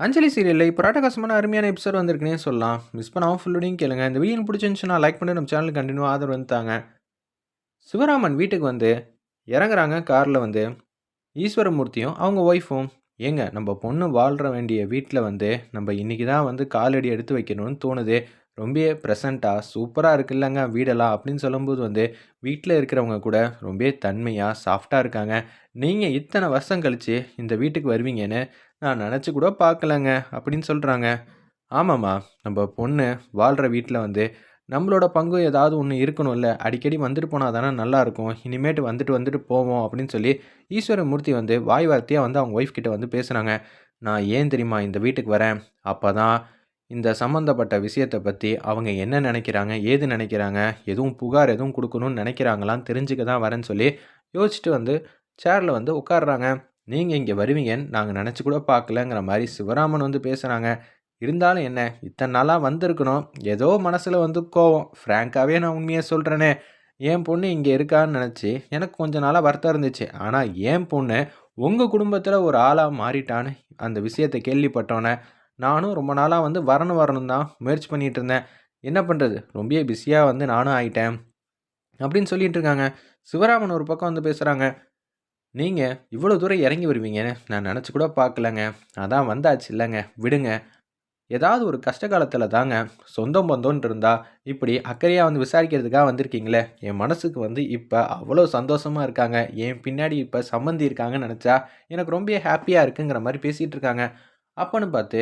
அஞ்சலி சீரியலில் இப்போ ராட்டகாசமான அருமையான எபிசோட் வந்திருக்குனே சொல்லலாம். மிஸ் பண்ணாமல் ஃபுல்லோடையும் கேளுங்க. இந்த வீடியோ பிடிச்சிருந்துச்சுன்னா லைக் பண்ணி நம்ம சேனலுக்கு கண்டினியூ ஆதரவு வந்துட்டாங்க சிவராமன் வீட்டுக்கு வந்து இறங்குறாங்க. காரில் வந்து ஈஸ்வரமூர்த்தியும் அவங்க ஒய்ஃபும் ஏங்க நம்ம பொண்ணு வாழ்கிற வேண்டிய வீட்டில் வந்து நம்ம இன்றைக்கி தான் வந்து காலடி எடுத்து வைக்கணும்னு தோணுது. ரொம்ப ப்ரெசண்ட்டாக சூப்பராக இருக்குல்லங்க வீடெல்லாம் அப்படின்னு சொல்லும்போது வந்து வீட்டில் இருக்கிறவங்க கூட ரொம்ப தன்மையாக சாஃப்டாக இருக்காங்க. நீங்கள் இத்தனை வருஷம் கழித்து இந்த வீட்டுக்கு வருவீங்கன்னு நான் நினச்சி கூட பார்க்கலங்க அப்படின்னு சொல்கிறாங்க ஆமாம்மா நம்ம பொண்ணு வாழ்கிற வீட்டில் வந்து நம்மளோட பங்கு ஏதாவது ஒன்று இருக்கணும்ல. அடிக்கடி வந்துட்டு போனால் தானே நல்லாயிருக்கும் இனிமேட்டு வந்துட்டு வந்துட்டு போவோம் அப்படின்னு சொல்லி ஈஸ்வரமூர்த்தி வந்து வாய் வார்த்தையாக வந்து அவங்க ஒய்ஃப் கிட்டே வந்து பேசுகிறாங்க நான் ஏன் தெரியுமா இந்த வீட்டுக்கு வரேன்? அப்போ தான் இந்த சம்மந்தப்பட்ட விஷயத்தை பற்றி அவங்க என்ன நினைக்கிறாங்க ஏது நினைக்கிறாங்க எதுவும் புகார் எதுவும் கொடுக்கணும்னு நினைக்கிறாங்களான்னு தெரிஞ்சுக்க தான் வரேன்னு சொல்லி யோசிச்சுட்டு வந்து சேரில் வந்து உட்காடுறாங்க நீங்கள் இங்கே வருவீங்கன்னு நாங்கள் நினச்சி கூட பார்க்கலங்கிற மாதிரி சிவராமன் வந்து பேசுகிறாங்க இருந்தாலும் என்ன இத்தனை நாளாக வந்திருக்கணும். ஏதோ மனசில் வந்து கோவம். ஃப்ராங்காகவே நான் உண்மையாக சொல்கிறேனே என் பொண்ணு இங்கே இருக்கான்னு நினச்சி எனக்கு கொஞ்ச நாளாக வருத்தம் இருந்துச்சு. ஆனால் என் பொண்ணு உங்கள் குடும்பத்தில் ஒரு ஆளாக மாறிட்டான்னு அந்த விஷயத்தை கேள்விப்பட்டோன்னே நானும் ரொம்ப நாளாக வந்து வரணும் வரணும் தான் முயற்சி பண்ணிகிட்டு இருந்தேன். என்ன பண்ணுறது ரொம்ப பிஸியாக வந்து நானும் ஆயிட்டேன். அப்படின்னு சொல்லிட்டு இருக்காங்க. சிவராமன் ஒரு பக்கம் வந்து பேசுகிறாங்க நீங்கள் இவ்வளோ தூரம் இறங்கி வருவீங்கன்னு நான் நினச்சி கூட பார்க்கலங்க. அதான் வந்தாச்சு. இல்லைங்க. விடுங்க. ஏதாவது ஒரு கஷ்ட காலத்தில் தாங்க சொந்தம் பந்தோன்னு இருந்தால் இப்படி அக்கறையாக வந்து விசாரிக்கிறதுக்காக வந்திருக்கீங்களே. என் மனசுக்கு வந்து இப்போ அவ்வளோ சந்தோஷமாக இருக்காங்க. என் பின்னாடி இப்போ சம்மந்தி இருக்காங்கன்னு நினச்சா எனக்கு ரொம்ப ஹாப்பியாக இருக்குங்கிற மாதிரி பேசிகிட்டு இருக்காங்க. அப்போன்னு பார்த்து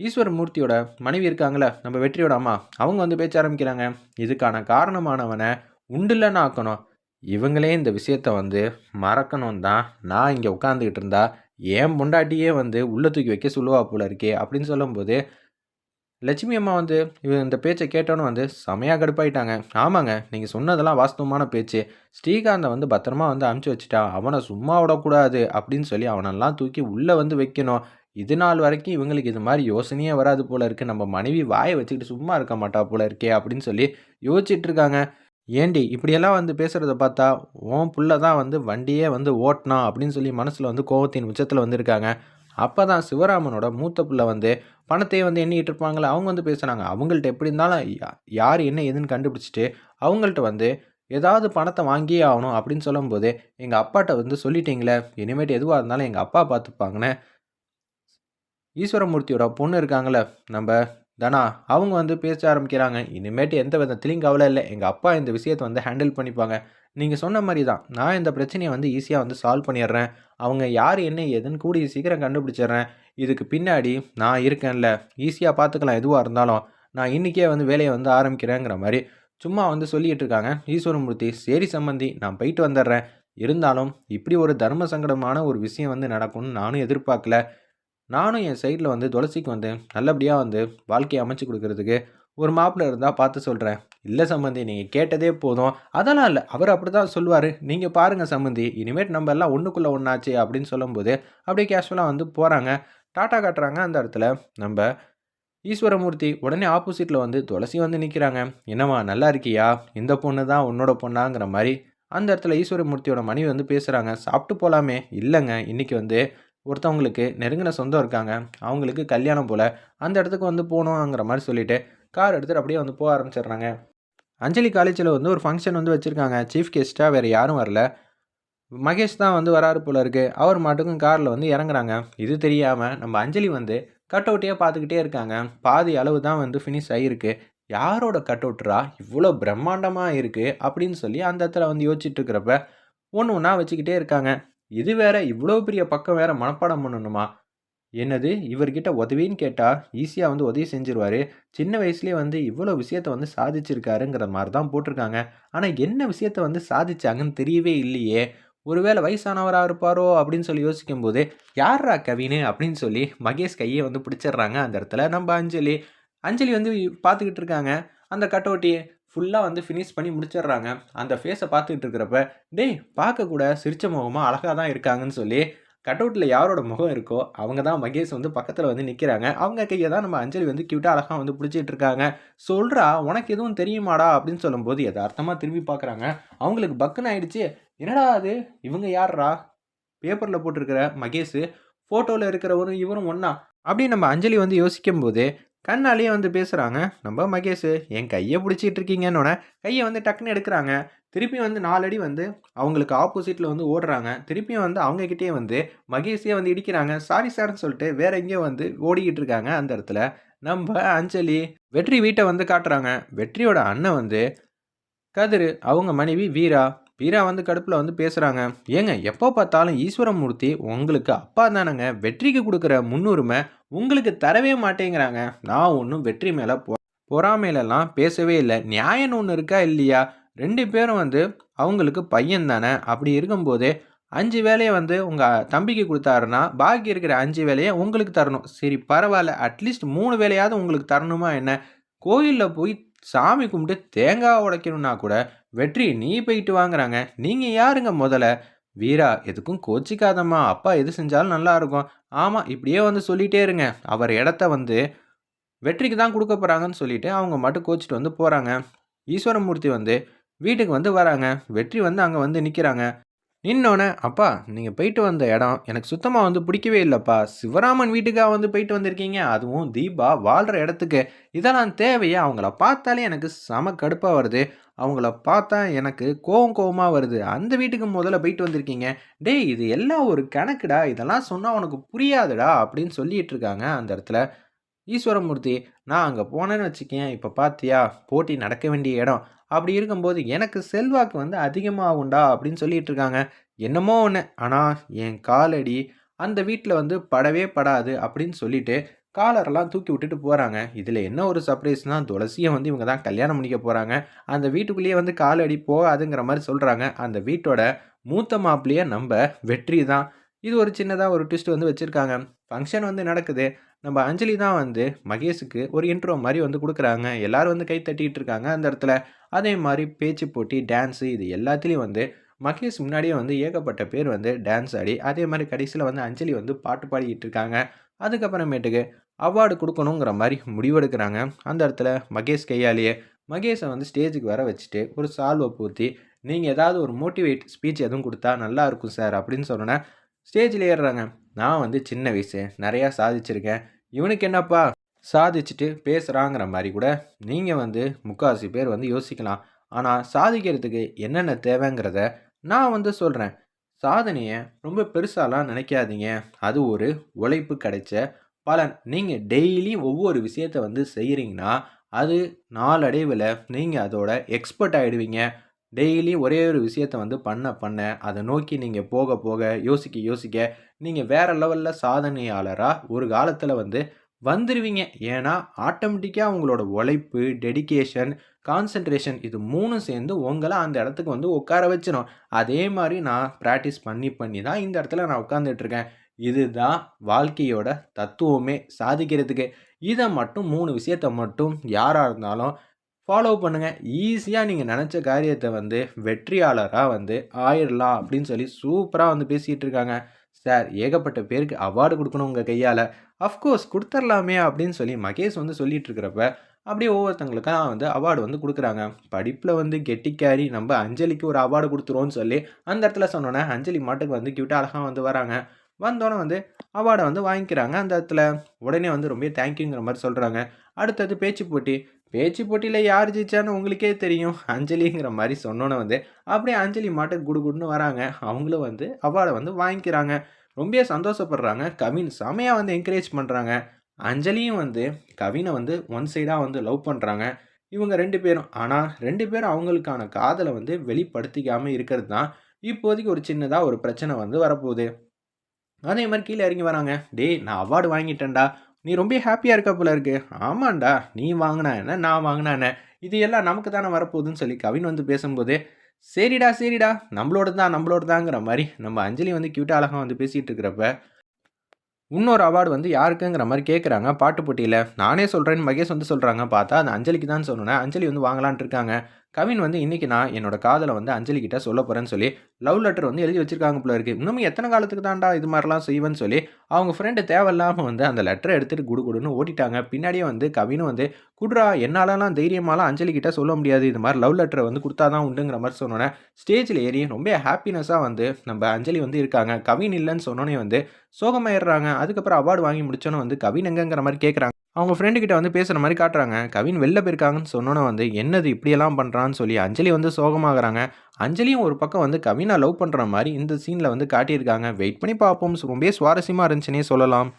ஈஸ்வரமூர்த்தியோட மனைவி இருக்காங்களே நம்ம வெற்றியோட அம்மா அவங்க வந்து பேச்ச ஆரம்பிக்கிறாங்க. இதுக்கான காரணமானவனை உண்டுலன்னு ஆக்கணும் இவங்களே இந்த விஷயத்த வந்து மறக்கணும் தான் நான் இங்கே உட்காந்துக்கிட்டு இருந்தா ஏன் பொண்டாட்டியே வந்து உள்ளே தூக்கி வைக்க சொல்லுவா போல இருக்கே அப்படின்னு சொல்லும்போது லட்சுமி அம்மா வந்து இவ இந்த பேச்சை கேட்டோன்னு வந்து செமையாக கடுப்பாயிட்டாங்க. ஆமாங்க நீங்கள் சொன்னதெல்லாம் வாஸ்தவமான பேச்சு. ஸ்ரீகாந்தை வந்து பத்திரமா வந்து அமுச்சு வச்சுட்டா அவனை சும்மா விடக்கூடாது அப்படின்னு சொல்லி அவனெல்லாம் தூக்கி உள்ளே வந்து வைக்கணும். இது நாள் வரைக்கும் இவங்களுக்கு இது மாதிரி யோசனையே வராது போல இருக்குது நம்ம மனைவி வாயை வச்சுக்கிட்டு சும்மா இருக்க மாட்டா போல இருக்கே அப்படின்னு சொல்லி யோசிச்சுட்டு இருக்காங்க. ஏண்டி இப்படியெல்லாம் வந்து பேசுகிறத பார்த்தா உன் புள்ள தான் வந்து வண்டியே வந்து ஓட்டினா அப்படின்னு சொல்லி மனசில் வந்து கோவத்தின் உச்சத்தில் வந்திருக்காங்க. அப்போ தான் சிவராமனோட மூத்த பிள்ளை வந்து பணத்தையே வந்து எண்ணிக்கிட்டு இருப்பாங்களே. அவங்க வந்து பேசுகிறாங்க அவங்கள்ட்ட எப்படி இருந்தாலும் யார் என்ன எதுன்னு கண்டுபிடிச்சிட்டு அவங்கள்ட்ட வந்து ஏதாவது பணத்தை வாங்கியே ஆகணும் அப்படின்னு சொல்லும்போது எங்கள் அப்பாட்ட வந்து சொல்லிட்டீங்களே இனிமேட்டு எதுவாக இருந்தாலும் எங்கள் அப்பா பார்த்துப்பாங்கன்னு ஈஸ்வரமூர்த்தியோட பொண்ணு இருக்காங்களே நம்ம தனா அவங்க வந்து பேச ஆரம்பிக்கிறாங்க. இனிமேட்டு எந்த விதத்துலையும் கவலை இல்லை. எங்கள் அப்பா இந்த விஷயத்தை வந்து ஹேண்டில் பண்ணிப்பாங்க. நீங்கள் சொன்ன மாதிரி தான் நான் இந்த பிரச்சனையை வந்து ஈஸியாக வந்து சால்வ் பண்ணிடுறேன். அவங்க யார் என்ன ஏதுன்னு கூடிய சீக்கிரம் கண்டுபிடிச்சிடுறேன். இதுக்கு பின்னாடி நான் இருக்கேன்ல ஈஸியாக பார்த்துக்கலாம் எதுவாக இருந்தாலும். நான் இன்றைக்கே வந்து வேலையை வந்து ஆரம்பிக்கிறேங்கிற மாதிரி சும்மா வந்து சொல்லிகிட்டு இருக்காங்க. ஈஸ்வரமூர்த்தி சரி சம்மந்தி நான் போயிட்டு வந்துடுறேன். இருந்தாலும் இப்படி ஒரு தர்ம சங்கடமான ஒரு விஷயம் வந்து நடக்கும்னு நானும் எதிர்பார்க்கல. நானும் என் சைடில் வந்து துளசிக்கு வந்து நல்லபடியாக வந்து வாழ்க்கையை அமைச்சு கொடுக்கறதுக்கு ஒரு மாப்பிள்ளை இருந்தால் பார்த்து சொல்கிறேன் இல்லை சம்மந்தி நீங்கள் கேட்டதே போதும். அதெல்லாம் இல்லை. அவர் அப்படி தான் சொல்லுவார். நீங்கள் பாருங்கள் சம்மந்தி இனிமேட் நம்ம எல்லாம் ஒன்றுக்குள்ளே ஒன்றாச்சு அப்படின்னு சொல்லும்போது அப்படியே கேஷுவலாக வந்து போகிறாங்க டாட்டா காட்டுறாங்க அந்த இடத்துல. நம்ம ஈஸ்வரமூர்த்தி உடனே ஆப்போசிட்டில் வந்து துளசி வந்து நிற்கிறாங்க என்னம்மா நல்லா இருக்கியா? இந்த பொண்ணு தான் உன்னோட பொண்ணாங்கிற மாதிரி அந்த இடத்துல ஈஸ்வரமூர்த்தியோட மனைவி வந்து பேசுகிறாங்க சாப்பிட்டு போகலாமே இல்லைங்க இன்றைக்கி வந்து ஒருத்தவங்களுக்கு நெருங்கின சொந்தம் இருக்காங்க அவங்களுக்கு கல்யாணம் போல் அந்த இடத்துக்கு வந்து போகணுங்கிற மாதிரி சொல்லிவிட்டு கார் எடுத்துகிட்டு அப்படியே வந்து போக ஆரம்பிச்சிடுறாங்க. அஞ்சலி காலேஜில் வந்து ஒரு ஃபங்க்ஷன் வந்து வச்சுருக்காங்க. சீஃப் கெஸ்ட்டாக வேறு யாரும் வரல. மகேஷ் தான் வந்து வராரு போல இருக்குது அவர் மட்டுக்கும் காரில் வந்து இறங்குறாங்க. இது தெரியாமல் நம்ம அஞ்சலி வந்து கட் அவுட்டையே பார்த்துக்கிட்டே இருக்காங்க. பாதி அளவு தான் வந்து ஃபினிஷ் ஆகிருக்கு யாரோட கட் அவுட்ரா இவ்வளோ பிரம்மாண்டமாக இருக்குது அப்படின்னு சொல்லி அந்த இடத்துல வந்து யோசிச்சுட்டு இருக்கிறப்ப ஒன்று ஒன்றா வச்சுக்கிட்டே இருக்காங்க. இது வேற இவ்வளோ பெரிய பக்கம் வேற மனப்பாடம் பண்ணணுமா? என்னது? இவர்கிட்ட உதவின்னு கேட்டால் ஈஸியாக வந்து உதவி செஞ்சிருவாரு. சின்ன வயசுலேயே வந்து இவ்வளோ விஷயத்த வந்து சாதிச்சிருக்காருங்கிற மாதிரி தான் போட்டிருக்காங்க. ஆனால் என்ன விஷயத்த வந்து சாதிச்சாங்கன்னு தெரியவே இல்லையே. ஒருவேளை வயசானவராக இருப்பாரோ அப்படின்னு சொல்லி யோசிக்கும் போது யாரா கவினு? அப்படின்னு சொல்லி மகேஷ் கையை வந்து பிடிச்சிடுறாங்க அந்த இடத்துல. நம்ம அஞ்சலி அஞ்சலி வந்து பார்த்துக்கிட்டு இருக்காங்க. அந்த கட்டோட்டியை ஃபுல்லாக வந்து ஃபினிஷ் பண்ணி முடிச்சிடுறாங்க. அந்த ஃபேஸை பார்த்துட்டு இருக்கிறப்ப டேய் பார்க்கக்கூட சிரிச்ச முகமாக அழகாக தான் இருக்காங்கன்னு சொல்லி கட் அவுட்டில் யாரோட முகம் இருக்கோ அவங்க தான் மகேஷ் வந்து பக்கத்தில் வந்து நிற்கிறாங்க அவங்க கையை தான் நம்ம அஞ்சலி வந்து க்யூட்டாக அழகாக வந்து பிடிச்சிட்டு இருக்காங்க. சொல்கிறா உனக்கு எதுவும் தெரியுமாடா? அப்படின்னு சொல்லும்போது யதார்த்தமாக திரும்பி பார்க்குறாங்க. அவங்களுக்கு பக்குன்னு ஆயிடுச்சு. என்னடா அது? இவங்க யார்ரா பேப்பரில் போட்டிருக்கிற மகேஷ் ஃபோட்டோவில் இருக்கிறவரும் இவரும் ஒன்றா அப்படி நம்ம அஞ்சலி வந்து யோசிக்கும் போது கண்ணாலேயே வந்து பேசுகிறாங்க நம்ம மகேஷ் என் கையை பிடிச்சிட்டு இருக்கீங்கன்னொன்னே கையை வந்து டக்குன்னு எடுக்கிறாங்க. திருப்பி வந்து நாலடி வந்து அவங்களுக்கு ஆப்போசிட்டில் வந்து ஓடுறாங்க. திருப்பியும் வந்து அவங்கக்கிட்டே வந்து மகேஷே வந்து இடிக்கிறாங்க. சாரி சார்னு சொல்லிட்டு வேற எங்கேயோ வந்து ஓடிக்கிட்டு இருக்காங்க அந்த இடத்துல. நம்ம அஞ்சலி வெற்றி வீட்டை வந்து காட்டுறாங்க. வெற்றியோட அண்ணன் வந்து கதிர் அவங்க மனைவி வீரா பீரா வந்து கடுப்பில் வந்து பேசுகிறாங்க ஏங்க எப்போ பார்த்தாலும் ஈஸ்வரமூர்த்தி உங்களுக்கு அப்பா தானேங்க. வெற்றிக்கு கொடுக்குற முன்னுரிமை உங்களுக்கு தரவே மாட்டேங்கிறாங்க. நான் ஒன்றும் வெற்றி மேலே பொ பொறாமையிலலாம் பேசவே இல்லை. நியாயம்னு ஒன்று இருக்கா இல்லையா? ரெண்டு பேரும் வந்து அவங்களுக்கு பையன் தானே. அப்படி இருக்கும்போது அஞ்சு வேலையை வந்து உங்கள் தம்பிக்கு கொடுத்தாருன்னா பாக்கி இருக்கிற அஞ்சு வேலையை உங்களுக்கு தரணும். சரி பரவாயில்ல. அட்லீஸ்ட் மூணு வேலையாவது உங்களுக்கு தரணுமா என்ன? கோயிலில் போய் சாமி கும்பிட்டு தேங்காய் உடைக்கணும்னா கூட வெற்றி நீ போயிட்டு வாங்குறாங்க. நீங்கள் யாருங்க முதல்ல? வீரா எதுக்கும் கோச்சிக்காதம்மா. அப்பா எது செஞ்சாலும் நல்லா இருக்கும். ஆமாம் இப்படியே வந்து சொல்லிகிட்டே இருங்க. அவர் இடத்த வந்து வெற்றிக்கு தான் கொடுக்க போகிறாங்கன்னு சொல்லிட்டு அவங்க மட்டும் கோச்சிட்டு வந்து போகிறாங்க ஈஸ்வரமூர்த்தி வந்து வீட்டுக்கு வந்து வராங்க. வெற்றி வந்து அங்கே வந்து நிற்கிறாங்க நின்னோடனே அப்பா நீங்கள் போயிட்டு வந்த இடம் எனக்கு சுத்தமாக வந்து பிடிக்கவே இல்லைப்பா. சிவராமன் வீட்டுக்காக வந்து போயிட்டு வந்திருக்கீங்க. அதுவும் தீபா வாழ்கிற இடத்துக்கு. இதெல்லாம் தேவையா? அவங்கள பார்த்தாலே எனக்கு செம கடுப்பாக வருது. அவங்கள பார்த்தா எனக்கு கோவம் கோவமாக வருது. அந்த வீட்டுக்கு முதல்ல போயிட்டு வந்திருக்கீங்க. டேய் இது எல்லாம் ஒரு கணக்குடா. இதெல்லாம் சொன்னால் உனக்கு புரியாதுடா அப்படின்னு சொல்லிட்டு இருக்காங்க அந்த இடத்துல. ஈஸ்வரமூர்த்தி நான் அங்கே போனேன்னு வச்சுக்கேன். இப்போ பார்த்தியா போட்டி நடக்க வேண்டிய இடம். அப்படி இருக்கும்போது எனக்கு செல்வாக்கு வந்து அதிகமாகும்டா அப்படின்னு சொல்லிட்டு இருக்காங்க என்னமோ ஒன்று ஆனால் என் காலடி அந்த வீட்டில் வந்து படவே படாது அப்படின்னு சொல்லிட்டு காலரெல்லாம் தூக்கி விட்டுட்டு போகிறாங்க இதில் என்ன ஒரு சர்ப்ரைஸ்னால் துளசியை வந்து இவங்க தான் கல்யாணம் பண்ணிக்க போகிறாங்க அந்த வீட்டுக்குள்ளேயே வந்து காலடி போகாதுங்கிற மாதிரி சொல்கிறாங்க அந்த வீட்டோட மூத்த மாப்பிள்ளையே நம்ம வெற்றி தான். இது ஒரு சின்னதாக ஒரு ட்விஸ்ட் வந்து வச்சுருக்காங்க. ஃபங்க்ஷன் வந்து நடக்குது. நம்ம அஞ்சலி தான் வந்து மகேஷுக்கு ஒரு இன்ட்ரோ மாதிரி வந்து கொடுக்குறாங்க. எல்லோரும் வந்து கை தட்டிகிட்டு இருக்காங்க அந்த இடத்துல. அதே மாதிரி பேச்சு போட்டி டான்ஸு இது எல்லாத்துலேயும் வந்து மகேஷ் முன்னாடியே வந்து ஏகப்பட்ட பேர் வந்து டான்ஸ் ஆடி அதே மாதிரி கடைசியில் வந்து அஞ்சலி வந்து பாட்டு பாடிக்கிட்டு இருக்காங்க. அதுக்கப்புறமேட்டுக்கு அவார்டு கொடுக்கணுங்கிற மாதிரி முடிவெடுக்கிறாங்க அந்த இடத்துல மகேஷ் கையாலேயே மகேஷை வந்து ஸ்டேஜுக்கு வர வச்சுட்டு ஒரு சால்வை பூர்த்தி நீங்கள் ஏதாவது ஒரு மோட்டிவேட் ஸ்பீச் எதுவும் கொடுத்தா நல்லா இருக்கும் சார் அப்படின்னு சொன்னோன்னே ஸ்டேஜில் ஏறுறாங்க. நான் வந்து சின்ன வயசு நிறையா சாதிச்சிருக்கேன். இவனுக்கு என்னப்பா? சாதிச்சுட்டு பேசுகிறாங்கிற மாதிரி கூட நீங்கள் வந்து முக்கால்வாசி பேர் வந்து யோசிக்கலாம். ஆனால் சாதிக்கிறதுக்கு என்னென்ன தேவைங்கிறத நான் வந்து சொல்கிறேன் சாதனையை ரொம்ப பெருசாலாம் நினைக்காதீங்க. அது ஒரு உழைப்பு கிடைச்ச பலன். நீங்கள் டெய்லி ஒவ்வொரு விஷயத்த வந்து செய்கிறீங்கன்னா அது நாளடைவில் நீங்கள் அதோட எக்ஸ்பர்ட் ஆகிடுவீங்க டெய்லி ஒரே ஒரு விஷயத்த வந்து பண்ண பண்ண அதை நோக்கி நீங்கள் போக போக யோசிக்க யோசிக்க நீங்கள் வேறு லெவலில் சாதனையாளராக ஒரு காலத்தில் வந்து வந்துடுவீங்க ஏன்னா ஆட்டோமேட்டிக்காக உங்களோட உழைப்பு டெடிக்கேஷன் கான்சன்ட்ரேஷன் இது மூணும் சேர்ந்து உங்களை அந்த இடத்துக்கு வந்து உட்கார வச்சிடும் அதே மாதிரி நான் ப்ராக்டிஸ் பண்ணி பண்ணி தான் இந்த இடத்துல நான் உட்காந்துட்ருக்கேன் இதுதான் வாழ்க்கையோட தத்துவமே சாதிக்கிறதுக்கு. இதை மட்டும் மூணு விஷயத்த மட்டும் யாராக இருந்தாலும் ஃபாலோ பண்ணுங்கள் ஈஸியாக நீங்கள் நினச்ச காரியத்தை வந்து வெற்றியாளராக வந்து ஆயிடலாம் அப்படின்னு சொல்லி சூப்பராக வந்து பேசிகிட்டு இருக்காங்க. சார் ஏகப்பட்ட பேருக்கு அவார்டு கொடுக்கணும் உங்கள் கையால். அஃப்கோர்ஸ் கொடுத்துர்லாமே அப்படின்னு சொல்லி மகேஷ் வந்து சொல்லிட்டு இருக்கிறப்ப அப்படியே ஒவ்வொருத்தங்களுக்கும் வந்து அவார்டு வந்து கொடுக்குறாங்க. படிப்பில் வந்து கெட்டிக்காரி நம்ம அஞ்சலிக்கு ஒரு அவார்டு கொடுத்துருவோன்னு சொல்லி அந்த இடத்துல சொன்னோன்னே அஞ்சலி மாட்டுக்கு வந்து கியூட்டாக அழகாக வந்து வராங்க. வந்தோடனே வந்து அவார்டை வந்து வாங்கிக்கிறாங்க அந்த இடத்துல. உடனே வந்து ரொம்ப தேங்க்யூங்கிற மாதிரி சொல்கிறாங்க அடுத்தது பேச்சு போட்டி. பேச்சு போட்டியில் யார் ஜெயிச்சான்னு உங்களுக்கே தெரியும். அஞ்சலிங்கிற மாதிரி சொன்னோன்னே வந்து அப்படியே அஞ்சலி மாட்டு குடு குடுன்னு வராங்க. அவங்களும் வந்து அவார்டை வந்து வாங்கிக்கிறாங்க. ரொம்ப சந்தோஷப்படுறாங்க. கவின் செமையாக வந்து என்கரேஜ் பண்ணுறாங்க அஞ்சலியும் வந்து கவினை வந்து ஒன் சைடாக வந்து லவ் பண்ணுறாங்க இவங்க ரெண்டு பேரும். ஆனால் ரெண்டு பேரும் அவங்களுக்கான காதலை வந்து வெளிப்படுத்திக்காமல் இருக்கிறது தான் இப்போதைக்கு ஒரு சின்னதாக ஒரு பிரச்சனை வந்து வரப்போகுது. அதே மாதிரி கீழே இறங்கி வராங்க. டேய் நான் அவார்டு வாங்கிட்டேன்டா. நீ ரொம்ப ஹாப்பியாக இருக்க போல இருக்கு. ஆமாண்டா நீ வாங்கினா என்ன நான் வாங்கினா என்ன? இது எல்லாம் நமக்கு தானே வரப்போகுதுன்னு சொல்லி கவின் வந்து பேசும்போது சரிடா சரிடா நம்மளோட தான் நம்மளோட தாங்கிற மாதிரி நம்ம அஞ்சலி வந்து க்யூட்டாக அழகாக வந்து பேசிகிட்டு இருக்கிறப்ப இன்னொரு அவார்டு வந்து யாருக்குங்கிற மாதிரி கேட்குறாங்க பாட்டு போட்டியில். நானே சொல்கிறேன்னு மகேஷ் வந்து சொல்கிறாங்க பார்த்தா அந்த அஞ்சலிக்கு தான் சொன்னேன் அஞ்சலி வந்து வாங்கலான்ட்டு இருக்காங்க. கவின் வந்து இன்றைக்கி நான் என்னோட காதலை வந்து அஞ்சலி கிட்ட சொல்ல போகிறேன்னு சொல்லி லவ் லெட்டர் வந்து எழுதி வச்சிருக்காங்க போல இருக்குது இன்னும் எத்தனை காலத்துக்கு தான்டா இது மாதிரிலாம் செய்வேன்னு சொல்லி அவங்க ஃப்ரெண்டு தேவையில்லாமல் வந்து அந்த லெட்டரை எடுத்துகிட்டு குடு குடுன்னு ஓட்டிட்டாங்க. பின்னாடியே வந்து கவினும் வந்து குட்ரா என்னாலலாம் தைரியமாலாம் அஞ்சலி கிட்ட சொல்ல முடியாது. இது மாதிரி லவ் லெட்டரை வந்து கொடுத்தா தான் உண்டுங்கிற மாதிரி சொன்னோன்னே ஸ்டேஜில் ஏறி ரொம்ப ஹாப்பினஸாக வந்து நம்ம அஞ்சலி வந்து இருக்காங்க. கவின் இல்லைன்னு சொன்னோன்னே வந்து சோகமாயிடுறாங்க. அதுக்கப்புறம் அவார்டு வாங்கி முடிச்சோன்னே வந்து கவின் எங்கங்கிற மாதிரி கேட்குறாங்க அவங்க ஃப்ரெண்டு கிட்ட வந்து பேசுகிற மாதிரி காட்டுறாங்க. கவின் வெளில போயிருக்காங்கன்னு சொன்னோன்னே வந்து என்னது இப்படியெல்லாம் பண்ணுறான்னு சொல்லி அஞ்சலி வந்து சோகமாகறாங்க. அஞ்சலியும் ஒரு பக்கம் வந்து கவினை லவ் பண்ணுற மாதிரி இந்த சீனில் வந்து காட்டியிருக்காங்க. வெயிட் பண்ணி பார்ப்போம். ரொம்ப சுவாரஸ்யமாக இருந்துச்சுன்னே சொல்லலாம்.